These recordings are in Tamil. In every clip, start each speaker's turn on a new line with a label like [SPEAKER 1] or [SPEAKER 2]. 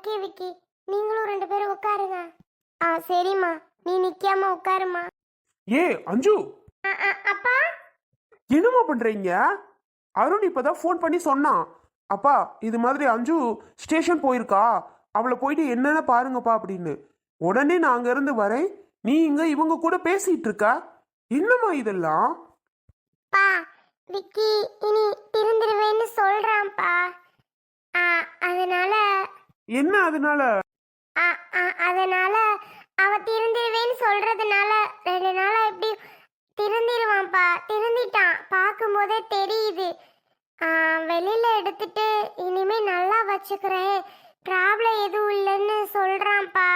[SPEAKER 1] ஓகே விக்கி. நீங்களும் ரெண்டு பேரும் உட்காருங்க. ஆ சரிம்மா. நீ நிக்காம உட்காருமா
[SPEAKER 2] ஏ அஞ்சு.
[SPEAKER 1] அப்பா?
[SPEAKER 2] என்னம்மா பண்றீங்க? அருண் இப்பதான் ஃபோன் பண்ணி சொன்னான். அப்பா இது மாதிரி அஞ்சு ஸ்டேஷன் போயிருக்கா. அவளை போயிட்டு என்னென்ன பாருங்கப்பா அப்படின்னு. உடனே நான் அங்க இருந்து வரேன். நீ இங்க இவங்க கூட பேசிட்டு இருக்கா. என்னம்மா இதெல்லாம்?
[SPEAKER 1] பா விக்கி இனி திருந்திருவேன்னு சொல்றான்ப்பா. அதனால
[SPEAKER 2] என்ன அதனால?
[SPEAKER 1] அதனால அவ திருந்திருவேன்னு சொல்றதுனால ரெண்டு நாளா எப்படி திருந்திருவான்ப்பா. திருந்திட்டான். பார்க்கும்போதே தெரியுது. வெளியில எடுத்துட்டு இனிமே நல்லா வச்சுக்கிறேன். ப்ராப்ளம் எதுவும் இல்லைன்னு சொல்றான்ப்பா.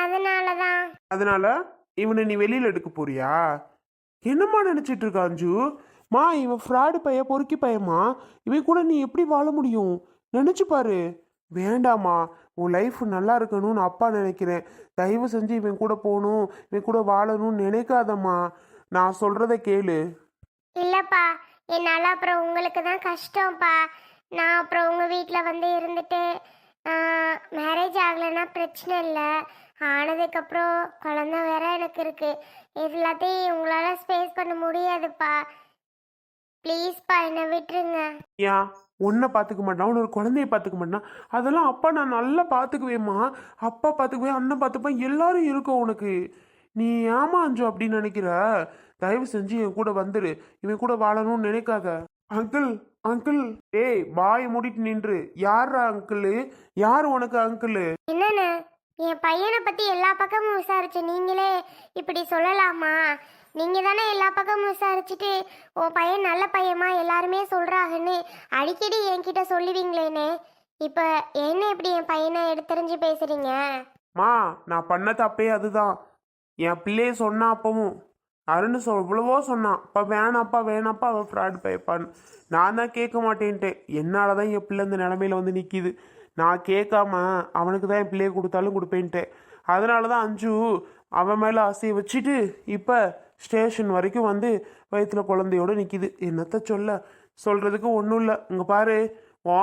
[SPEAKER 1] அதனால தான்
[SPEAKER 2] அதனால இவனை நீ வெளியில எடுக்க போறியா? என்னம்மா நினைச்சிட்டு இருக்க அஞ்சு? மா இவன் ஃப்ராடு பைய பொறுக்கி பையமா இவன் கூட நீ எப்படி வாழ முடியும்? நினைச்சு பாரு. வேண்டாம்மா உன் லைஃப் நல்லா இருக்கணும்னு அப்பா நினைக்கிறேன். தயவு செஞ்சு இவன் கூட போகணும் இவன் கூட வாழணும்னு நினைக்காதம்மா. நான் சொல்றத கேளு.
[SPEAKER 1] இல்லப்பா என்னால் அப்புறம் உங்களுக்கு தான் கஷ்டம்ப்பா. நான் அப்புறம் உங்கள் வீட்டில் வந்து இருந்துட்டு மேரேஜ் ஆகலைன்னா பிரச்சனை இல்லை. ஆனதுக்கப்புறம் குழந்த வேற எனக்கு இருக்கு. இது எல்லாத்தையும் உங்களால் ஸ்பேஸ் பண்ண முடியாதுப்பா. ப்ளீஸ்ப்பா என்னை விட்டுருங்க.
[SPEAKER 2] ஏன்? உன்னை பார்த்துக்க மாட்டான் ஒரு குழந்தைய பார்த்துக்க மாட்டான்? அதெல்லாம் அப்பா நான் நல்லா பார்த்துக்குவேம்மா அப்பா பார்த்துக்குவேன் அண்ணன் பார்த்துப்பேன் எல்லாரும் இருக்கும் உனக்கு. நீ ஏமா அஞ்சு அப்படின்னு நினைக்கிற? தயவு செஞ்சு என் கூட வந்துரு. இவன் கூட வாழணும்னு நினைக்காத. Uncle uncle. ஏய் பாய் மூடிட்டு நின்று. யாரா அங்கிள்? யார் உனக்கு அங்கிள்?
[SPEAKER 1] என்னன்னு என் பையனை பற்றி எல்லா பக்கமும் விசாரிச்சு நீங்களே இப்படி சொல்லலாமா? நீங்கள் தானே எல்லா பக்கமும் விசாரிச்சுட்டு உன் பையன் நல்ல பையமா எல்லாருமே சொல்கிறாங்கன்னு அடிக்கடி என்கிட்ட சொல்லுவீங்களேனே. இப்போ என்ன இப்படி என் பையனை எடுத்தறிஞ்சு பேசுகிறீங்க
[SPEAKER 2] மா நான் பண்ண தப்பே அதுதான். என் பிள்ளைய சொன்னா அப்பவும் அருண் சொல் இவ்வளவோ சொன்னான். அப்பா வேணாப்பா வேணாப்பா அவன் ஃப்ராட் பைப்பான்னு நான் தான் கேட்க மாட்டேன்ட்டு என்னால் தான் என் பிள்ளை இந்த நிலமையில வந்து நிற்கிது நான் கேட்காம அவனுக்கு தான் என் பிள்ளைய கொடுத்தாலும் கொடுப்பேன்ட்டு அதனால தான் அஞ்சு அவன் மேலே ஆசையை வச்சுட்டு இப்போ ஸ்டேஷன் வரைக்கும் வந்து வயிற்றுல குழந்தையோட நிற்கிது என்னத்த சொல்ல? சொல்கிறதுக்கு ஒன்றும் இல்லை இங்கே பாரு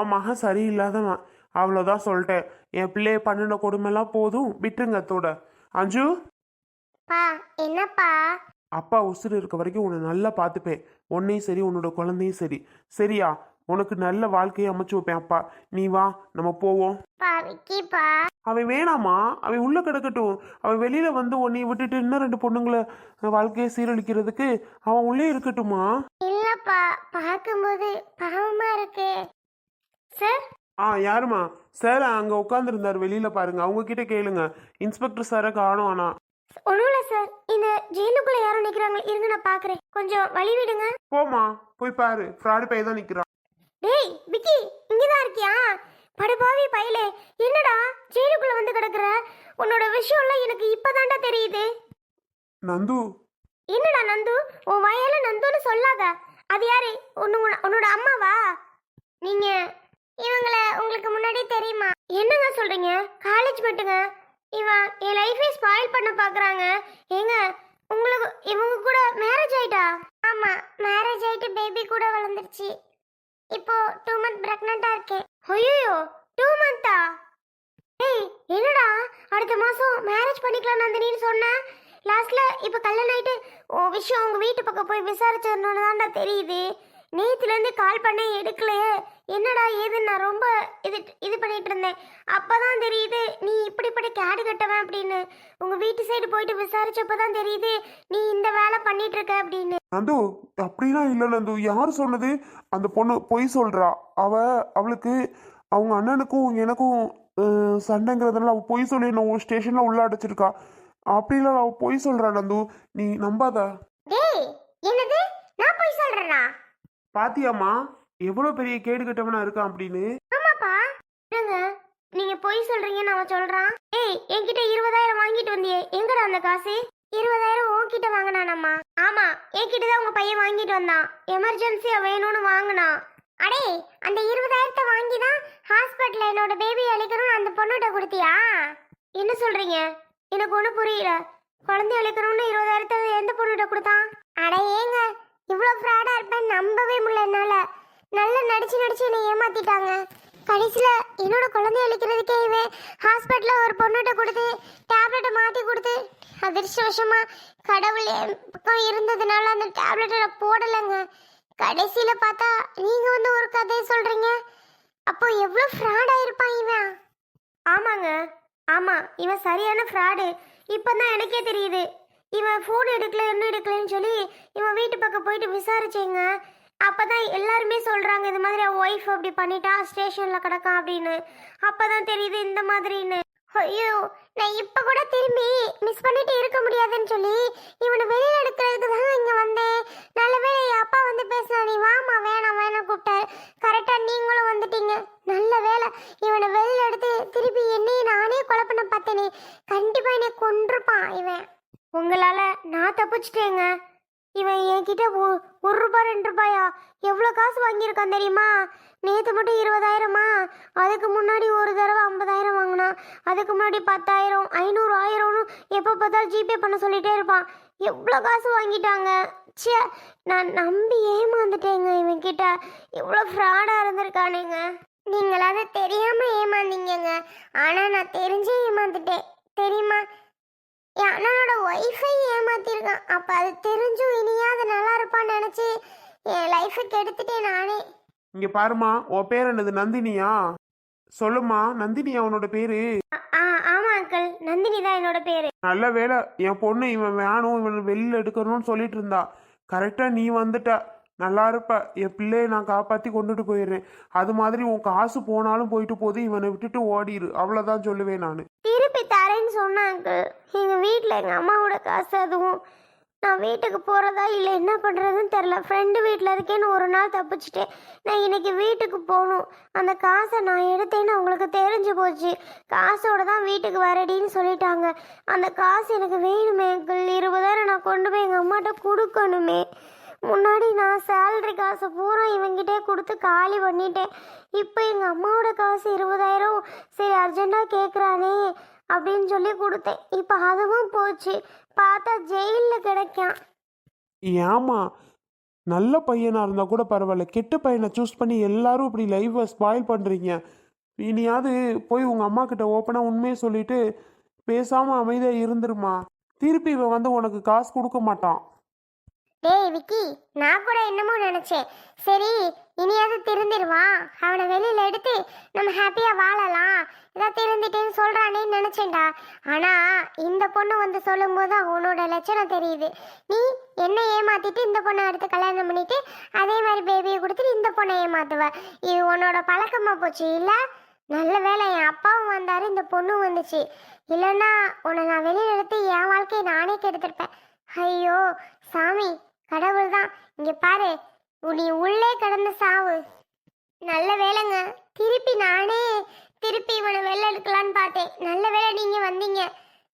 [SPEAKER 2] மகன் சரியில்லாதவன். அவ்வளோதான் சொல்லிட்டேன். என் பிள்ளைய பண்ணின கொடுமைலாம் போதும். விட்டுருங்க அத்தோட. அஞ்சு?
[SPEAKER 1] பா என்னப்பா?
[SPEAKER 2] அப்பா உசுறு இருக்க வரைக்கும் உன்னை நல்லா பார்த்துப்பேன். உன்னையும் சரி உன்னோட குழந்தையும் சரி. சரியா? உனக்கு நல்ல வாழ்க்கையை அமைச்சு வைப்பேன் அப்பா. நீ வா நம்ம போவோம். அவன் வேணாமா அவன் உள்ள கிடக்கட்டும். அவன் வெளியில வந்து உன்னை விட்டுட்டு இன்னும் ரெண்டு பொண்ணுங்களை வாழ்க்கையை சீரழிக்கிறதுக்கு அவன் உள்ளே இருக்கட்டுமா
[SPEAKER 1] இல்லப்பா பார்க்கும்போது பாவமா இருக்கு. சார்?
[SPEAKER 2] ஆ யாருமா சார் அங்க உட்காந்துருந்தார் வெளியில பாருங்க. அவங்க கிட்ட கேளுங்க. இன்ஸ்பெக்டர் சாரை காணும் ஆனா.
[SPEAKER 1] ஒன்றும் இல்லை சார். இந்த ஜெயிலுக்குள்ள யாரும் நிற்கிறாங்க இருங்க நான் பார்க்குறேன். கொஞ்சம் வழி விடுங்க.
[SPEAKER 2] போமா போய் பாரு. ஃப்ராடு பைய தான் நிக்கிறான்.
[SPEAKER 1] டேய் விக்கி இங்கதான் இருக்கியா? படுபாவி பயலே என்னடா ஜெயிலுக்குள்ள வந்து கிடக்குற? உன்னோட விஷயம்லாம் எனக்கு இப்பதான்டா தெரியுது.
[SPEAKER 2] நந்து.
[SPEAKER 1] என்னடா நந்து? உன் வயல நந்துன்னு சொல்லாத. அது யாரு? உன்னோட அம்மாவா? நீங்க இவங்கள உங்களுக்கு முன்னாடி தெரியுமா? என்னங்க சொல்றீங்க? காலேஜ் மட்டுங்க? இவன் என் லைஃபே ஸ்பாயில் பண்ண பாக்குறாங்க. ஏங்க உங்களுக்கு இவங்க கூட மேரேஜ் ஆயிட்டா? ஆமா மேரேஜ் ஆயிட்டு பேபி கூட வளர்ந்துருச்சு. இப்போ டூ மந்த் பிரெக்னண்டா இருக்கேன். ஐயோ டூ மந்தா ஏய் என்னடா? அடுத்த மாசம் மேரேஜ் பண்ணிக்கலாம் நந்தினின்னு சொன்னேன் லாஸ்ட்ல இப்ப கல்யாணம் ஆயிட்டு ஓ விஷயம் உங்க வீட்டு பக்கம் போய் விசாரிச்சதுன்னு தான்டா தெரியுது. நேத்துல இருந்து கால் பண்ண எடுக்கலையே. என்னடா ஏதுன்னு நான் ரொம்ப இது இது பண்ணிட்டு இருந்தேன். அப்பதான் தெரியுது நீ இப்படிப்பட்ட கேடு கட்டவன் அப்படின்னு. உங்க வீட்டு சைடு போயிட்டு விசாரிச்சப்பதான் தெரியுது நீ இந்த வேலை பண்ணிட்டு இருக்க அப்படின்னு.
[SPEAKER 2] நந்து அப்படிலாம் இல்லை நந்து யார் சொன்னது? அந்த பொண்ணு பொய் சொல்றா. அவ அவளுக்கு அவங்க அண்ணனுக்கும் எனக்கும் சண்டைங்கிறதுனால அவ பொய் சொல்லி என்ன ஸ்டேஷன்ல உள்ள அடைச்சிருக்கா. அப்படிலாம் அவ பொய் சொல்றா நந்து நீ நம்பாத?
[SPEAKER 1] டேய் என்னது? நான் போய் சொல்றேனா?
[SPEAKER 2] பாத்தியாம்மா? எவ்வளவு பெரிய கேடு கட்டவனா இருக்கான் அப்படின்னு?
[SPEAKER 1] ஆமாப்பா. என்னங்க? நீங்க பொய் சொல்றீங்கன்னு அவன் சொல்றான். ஏய் என்கிட்ட இருபதாயிரம் வாங்கிட்டு வந்தியே. எங்கடா அந்த காசு? இருபதாயிரம் உன்கிட்ட வாங்கினானம்மா. ஆமா என்கிட்ட தான் உங்க பையன் வாங்கிட்டு வந்தான். எமர்ஜென்சியா வேணும்னு வாங்கினான். அடே அந்த இருபதாயிரத்தை வாங்கி தான் ஹாஸ்பிட்டல்ல என்னோட பேபி அழைக்கணும்னு அந்த பொண்ணுகிட்ட கொடுத்தியா? என்ன சொல்றீங்க? எனக்கு ஒன்றும் புரியல. குழந்தை அழைக்கணும்னு இருபதாயிரத்தை எந்த பொண்ணுகிட்ட கொடுத்தான்? அட ஏங்க இவ்வளோ ஃப்ராடா இருப்பேன் நம்பவே முடியல என்னால நல்லா நடிச்சு நடிச்சு என்னை ஏமாத்திட்டாங்க. கடைசியில் என்னோட குழந்தைய அழிக்கிறதுக்கே இவன் ஹாஸ்பிட்டலில் ஒரு பொண்ணுகிட்ட கொடுத்து டேப்லெட்டை மாற்றி கொடுத்து அதிர்ஷ்டவசமாக கடவுள் பக்கம் இருந்ததுனால அந்த டேப்லெட்டை நான் போடலைங்க. கடைசியில் பார்த்தா நீங்கள் வந்து ஒரு கதையை சொல்கிறீங்க அப்போ எவ்வளோ ஃப்ராடாக இருப்பான் இவன்? ஆமாங்க. ஆமாம் இவன் சரியான ஃப்ராடு இப்போ தான் எனக்கே தெரியுது. இவன் ஃபோன் எடுக்கல என்ன எடுக்கலன்னு சொல்லி இவன் வீட்டு பக்கம் போயிட்டு விசாரிச்சேங்க. அப்போதான் எல்லாருமே சொல்கிறாங்க இது மாதிரி அவன் ஒய்ஃப் அப்படி பண்ணிட்டா ஸ்டேஷனில் கிடக்கான் அப்படின்னு. அப்பதான் தெரியுது இந்த மாதிரின்னு. ஐயோ நான் இப்போ கூட திரும்பி மிஸ் பண்ணிட்டு இருக்க முடியாதுன்னு சொல்லி இவனை வெளியில் எடுக்கிறதுக்கு தான் இங்கே வந்தேன். நல்ல வேளை அப்பா வந்து பேசினா நீ வாமா வேணாம் வேணாம் கூப்பிட்டாரு. கரெக்டாக நீங்களும் வந்துட்டீங்க. நல்ல வேளை இவனை வெளியில் எடுத்து திருப்பி என்னையும் நானே கொலை பண்ண பார்த்தேனே. கண்டிப்பாக என்னை கொன்றுப்பான் இவன். உங்களால் நான் தப்பிச்சிட்டேங்க. இவன் என்கிட்ட ஒ- ஒரு ரூபாய் ரெண்டு ரூபாயா? எவ்வளோ காசு வாங்கியிருக்கான் தெரியுமா? நேற்று மட்டும் இருபதாயிரமா? அதுக்கு முன்னாடி ஒரு தடவை ஐம்பதாயிரம் வாங்கினான். அதுக்கு முன்னாடி பத்தாயிரம் ஐநூறு ஆயிரம்னு எப்போ பார்த்தாலும் ஜிபே பண்ண சொல்லிட்டே இருப்பான். எவ்வளோ காசு வாங்கிட்டாங்க? ச்சே நான் நம்பி ஏமாந்துட்டேங்க இவன்கிட்ட. இவ்வளோ ஃப்ராடாக இருந்திருக்கானுங்க. நீங்களாவது தெரியாமல் ஏமாந்தீங்கங்க. ஆனால் நான் தெரிஞ்சே ஏமாந்துட்டேன். தெரியுமா? அண்ணனோட ஒய்ஃபை ஏமாத்திருக்கான். அப்ப அது தெரிஞ்சும் இனியாவது நல்லா இருப்பான்னு நினைச்சு என் லைஃபை கெடுத்துட்டேன் நானே.
[SPEAKER 2] இங்க பாருமா உன் பேர் என்னது? நந்தினியா? சொல்லுமா நந்தினியா உன்னோட பேரு.
[SPEAKER 1] ஆ- ஆமா அங்கிள் நந்தினி தான் என்னோட பேரு.
[SPEAKER 2] நல்ல வேலை என் பொண்ணு இவன் வேணும் இவன் வெளியில் எடுக்கணும்னு சொல்லிட்டு இருந்தா. கரெக்டாக நீ வந்துட்ட. நல்லா இருப்ப. என் பிள்ளையை நான் காப்பாற்றி கொண்டுட்டு போயிடுறேன். அது மாதிரி உன் காசு போனாலும் போயிட்டு போது இவனை விட்டுட்டு ஓடிரு. அவ்வளோதான் சொல்லுவேன் நான்.
[SPEAKER 1] திருப்பி தரேன்னு சொன்னாங்க எங்கள் வீட்டில் எங்கள் அம்மாவோட காசு அதுவும். நான் வீட்டுக்கு போகிறதா இல்லை என்ன பண்ணுறதுன்னு தெரில ஃப்ரெண்டு வீட்டில் இருக்கேன்னு ஒரு நாள் தப்பிச்சிட்டேன் நான் இன்னைக்கு வீட்டுக்கு போகணும். அந்த காசை நான் எடுத்தேன்னு அவங்களுக்கு தெரிஞ்சு போச்சு. காசோட தான் வீட்டுக்கு வரடின்னு சொல்லிட்டாங்க. அந்த காசு எனக்கு வேணுமே இருபதாயிரம் நான் கொண்டு போய் எங்கள் அம்மாட்ட கொடுக்கணுமே. முன்னாடி நான் சேலரி காசை பூரா இவங்கிட்டே கொடுத்து காலி பண்ணிட்டேன். இப்போ எங்கள் அம்மாவோட காசு இருபதாயிரம். சரி அர்ஜென்ட்டாக கேட்குறானே அப்படின்னு சொல்லி கொடுத்தேன். இப்போ அதுவும் போச்சு. பார்த்தா ஜெயிலில் கிடைக்கான்.
[SPEAKER 2] ஏமா நல்ல பையனாக இருந்தால் கூட பரவாயில்ல. கெட்ட பையனை சூஸ் பண்ணி எல்லாரும் இப்படி லைஃப்பை ஸ்பாயில் பண்ணுறீங்க இனியாவது போய் உங்கள் அம்மா கிட்ட ஓப்பனாக உண்மையை சொல்லிட்டு பேசாமல் அமைதியாக இருந்துருமா. திருப்பி இவன் வந்து உனக்கு காசு கொடுக்க மாட்டான்.
[SPEAKER 1] டேய் விக்கி நான் கூட என்னமோ நினைச்சேன். சரி இனியாவது திருந்திருவான். அவனை வெளியில எடுத்து நம்ம ஹாப்பியா வாழலாம். ஏதாவது திருந்திட்டேன்னு சொல்றானேன்னு நினைச்சேன்டா. ஆனா இந்த பொண்ணு வந்து சொல்லும்போது அவனோட லட்சணம் தெரியுது. நீ என்ன ஏமாத்திட்டு இந்த பொண்ணை எடுத்து கல்யாணம் பண்ணிட்டு அதே மாதிரி பேபியை கொடுத்துட்டு இந்த பொண்ணை ஏமாத்துவ. இது உன்னோட பழக்கமா போச்சு. இல்ல நல்ல வேளை என் அப்பாவும் வந்தாரு இந்த பொண்ணும் வந்துச்சு. இல்லைன்னா உன்னை நான் வெளியில் எடுத்து என் வாழ்க்கையை நானே கெடுத்திருப்பேன். ஐயோ சாமி கடவுள் தான் இங்க பாரு நீ உள்ளே கிடந்து சாவு. நல்ல வேலைங்க. திருப்பி நானே திருப்பி இவனை வெளில எடுக்கலான்னு பார்த்தேன். நல்ல வேளை நீங்கள் வந்தீங்க.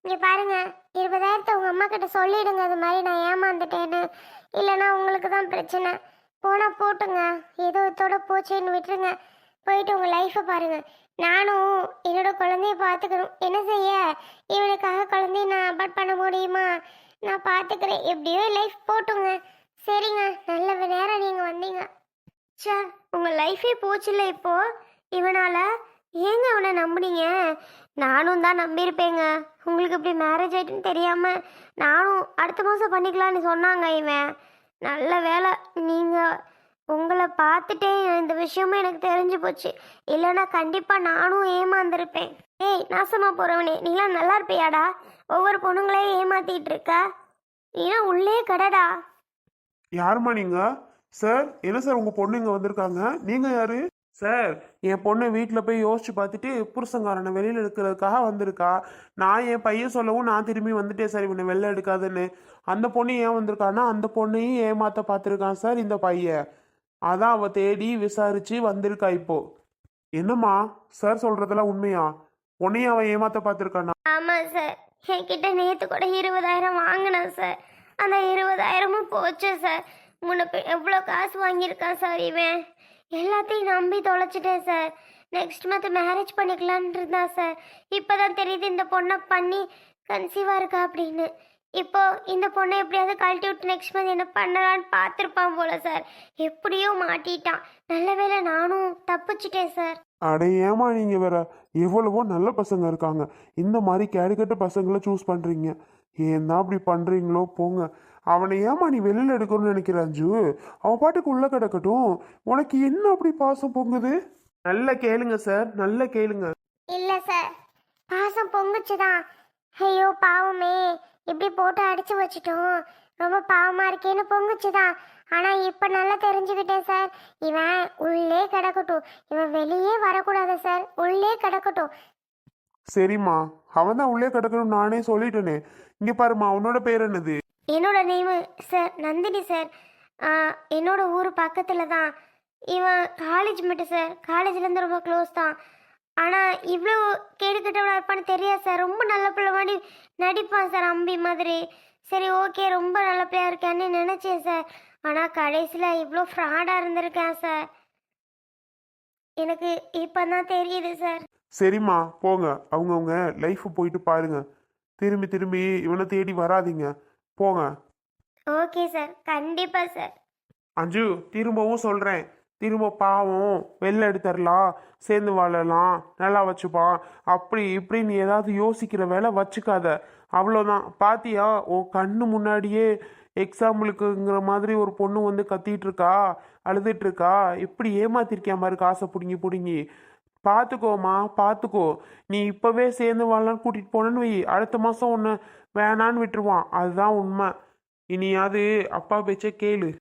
[SPEAKER 1] இங்கே பாருங்க இருபதாயிரத்தை உங்கள் அம்மா கிட்ட சொல்லிடுங்க. அது மாதிரி நான் ஏமாந்துட்டேன்னு. இல்லைன்னா உங்களுக்கு தான் பிரச்சனை. போனால் போட்டுங்க. ஏதோ இதோட போச்சேன்னு விட்டுருங்க. போயிட்டு உங்கள் லைஃப்பை பாருங்க. நானும் என்னோட குழந்தைய பார்த்துக்கணும். என்ன செய்ய? இவனுக்காக குழந்தைய நான் அபார்ட் பண்ண முடியுமா? நான் பார்த்துக்கிறேன். எப்படியோ லைஃப் போட்டுங்க. சரிங்க. நல்ல நேரம் நீங்கள் வந்தீங்க. சே உங்கள் லைஃபே போச்சுல்ல இப்போ? இவனால ஏங்க அவனை நம்புனீங்க? நானும் தான் நம்பியிருப்பேங்க. உங்களுக்கு இப்படி மேரேஜ் ஆயிட்டுன்னு தெரியாமல் நானும் அடுத்த மாதம் பண்ணிக்கலாம்னு சொன்னாங்க இவன். நல்ல வேலை நீங்கள் உங்களை பார்த்துட்டே இந்த விஷயமும் எனக்கு தெரிஞ்சு போச்சு. இல்லைன்னா கண்டிப்பாக நானும் ஏமாந்துருப்பேன். ஏய் நாசமாக போகிறவனே நீலாம் நல்லா இருப்பியாடா? ஒவ்வொரு பொண்ணுங்களையும் ஏமாத்திட்டு இருக்க? நீலாம் உள்ளே கடடா.
[SPEAKER 2] யாருமா நீங்கள் சார் என்ன சார் உங்கள் பொண்ணு இங்கே வந்திருக்காங்க? நீங்கள் யார்? சார் என் பொண்ணு வீட்டில் போய் யோசிச்சு பார்த்துட்டு புருஷங்காரனை வெளியில் எடுக்கிறதுக்காக வந்திருக்கா. நான் என் பையன் சொல்லவும் நான் திரும்பி வந்துட்டேன் சார் இவனை வெளில எடுக்காதுன்னு. அந்த பொண்ணு ஏன் வந்திருக்கான்னா அந்த பொண்ணையும் ஏமாத்த பார்த்துருக்கான் சார் இந்த பையன். அதான் அவள் தேடி விசாரித்து வந்திருக்கா இப்போ. என்னம்மா சார் சொல்கிறதெல்லாம் உண்மையா? உன்னையும் அவன் ஏமாத்த பார்த்துருக்கானா?
[SPEAKER 1] ஆமாம் சார். என்கிட்ட நேற்று கூட இருபதாயிரம் வாங்கினேன் சார். அந்த இருபதாயிரமும் போச்சு சார். உனக்கு எவ்வளோ காசு வாங்கியிருக்கான் சார் இவன்? எல்லாத்தையும் நம்பி தொலைச்சிட்டேன் சார். நெக்ஸ்ட் மந்த் மேரேஜ் பண்ணிக்கலான் இருந்தான் சார். இப்போ தான் தெரியுது இந்த பொண்ணை பண்ணி கன்சீவாக இருக்கா அப்படின்னு. இப்போ இந்த பொண்ணை எப்படியாவது கழட்டி விட்டு நெக்ஸ்ட் மந்த் என்ன பண்ணலான்னு பார்த்துருப்பான் போல சார். எப்படியோ மாட்டிட்டான். நல்ல வேளை நானும் தப்பிச்சிட்டேன் சார்.
[SPEAKER 2] அட ஏமா நீங்கள் வேற? எவ்வளவோ நல்ல பசங்க இருக்காங்க. இந்த மாதிரி கேடுகட்ட பசங்களை சூஸ் பண்ணுறீங்க ஏன் தான் அப்படி பண்ணுறீங்களோ போங்க. அவனை ஏமா நீ வெளியில் எடுக்கணும்னு நினைக்கிற அஞ்சு? அவன் பாட்டுக்கு உள்ளே கிடக்கட்டும். உனக்கு என்ன அப்படி பாசம் பொங்குது? நல்ல கேளுங்க சார். நல்ல கேளுங்க.
[SPEAKER 1] இல்ல சார். பாசம் பொங்குச்சுதான் ஐயோ பாவமே. இப்படி போட்டு அடிச்சு வச்சிட்டோம். ரொம்ப பாவமா இருக்கேன்னு பொங்குச்சுதான் ஆனா இப்ப நல்லா தெரிஞ்சுக்கிட்டேன் சார். இவன் உள்ளே கிடக்கட்டும். இவன் வெளியே வரக்கூடாது சார். உள்ளே கிடக்கட்டும்.
[SPEAKER 2] சரிம்மா. அவன் தான் உள்ளே கிடக்கணும் நானே சொல்லிட்டேனே. இங்க பாருமா அவனோட பேர் என்னது?
[SPEAKER 1] என்னோட நேமு சார் நந்தினி சார் என்னோட ஊர் பக்கத்தில் தான். இவன் காலேஜ் மட்டும் சார் காலேஜ்லேருந்து ரொம்ப க்ளோஸ் தான். ஆனால் இவ்வளோ கேடுக்கட்டவனா இருப்பான்னு தெரியாது சார் ரொம்ப நல்ல பிள்ளை மாதிரி நடிப்பான் சார் அம்பி மாதிரி. சரி ஓகே ரொம்ப நல்ல பிள்ளையா இருக்கான்னு நினச்சேன் சார் ஆனால் கடைசியில் இவ்வளோ ஃப்ராடாக இருந்திருக்கேன் சார் எனக்கு இப்போ தான் தெரியுது சார்
[SPEAKER 2] சரிம்மா போங்க. அவங்கவுங்க லைஃப் போயிட்டு பாருங்க. திரும்பி திரும்பி இவனை தேடி வராதீங்க. போங்க.
[SPEAKER 1] ஓகே சார் கண்டிப்பாக சார்
[SPEAKER 2] அஞ்சு திரும்பவும் சொல்கிறேன் திரும்ப பாவம் வெளில எடுத்துடலாம் சேர்ந்து வாழலாம் நல்லா வச்சுப்பான் அப்படி இப்படி நீ ஏதாவது யோசிக்கிற வேலை வச்சுக்காத. அவ்வளோதான் பாத்தியா உன் கண்ணு முன்னாடியே எக்ஸாம்பிளுக்குங்கிற மாதிரி ஒரு பொண்ணு வந்து கத்திட்டு இருக்கா அழுதுட்டு இருக்கா? இப்படி ஏமாத்திருக்கியா மாதிரி காசை பிடுங்கி பிடுங்கி. பார்த்துக்கோமா பார்த்துக்கோ நீ இப்போவே சேர்ந்து வாழலான்னு கூட்டிகிட்டு போனேன்னு வை. அடுத்த மாதம் ஒன்று வேணான்னு விட்டுருவான். அதுதான் உண்மை. இனியாவது அப்பா பேச்ச கேளு.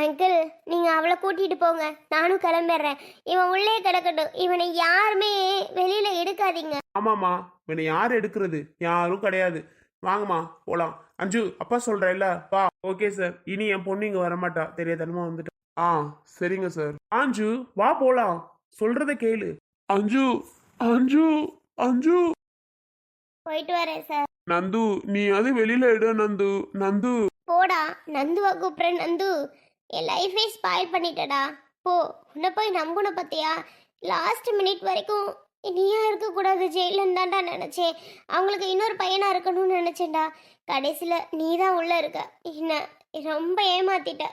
[SPEAKER 1] அங்கிள் நீங்க அவளை கூட்டிட்டு போங்க. நானும் கிளம்பிடுறேன். இவன் உள்ளே கிடக்கட்டும். இவனை யாருமே வெளியில எடுக்காதீங்க.
[SPEAKER 2] ஆமாம்மா. இவனை யார் எடுக்கிறது? யாரும் கிடையாது. வாங்கம்மா போலாம். அஞ்சு அப்பா சொல்றேன்ல வா ஓகே சார் இனி என் பொண்ணு இங்க வரமாட்டா. தெரியாதனமா வந்துட்டு. ஆ சரிங்க சார் அஞ்சு வா போலாம். சொல்றத கேளு. அஞ்சு அஞ்சு அஞ்சு.
[SPEAKER 1] போயிட்டு வரேன் சார்.
[SPEAKER 2] நந்து நீ அது வெளியில எடு நந்து நந்து.
[SPEAKER 1] போடா நந்துவா கூப்பிட்றேன் நந்து. என் லைஃபே ஸ்பாயில் பண்ணிட்டடா. போ உன்னை போய் நம்புன பத்தியா? லாஸ்ட் மினிட் வரைக்கும் நீயா இருக்கக்கூடாது. ஜெயிலன்னு தான்டா நினச்சேன். அவங்களுக்கு இன்னொரு பையனா இருக்கணும்னு நினச்சேன்டா. கடைசியில் நீ தான் உள்ளே இருக்க. என்ன ரொம்ப ஏமாத்திட்ட.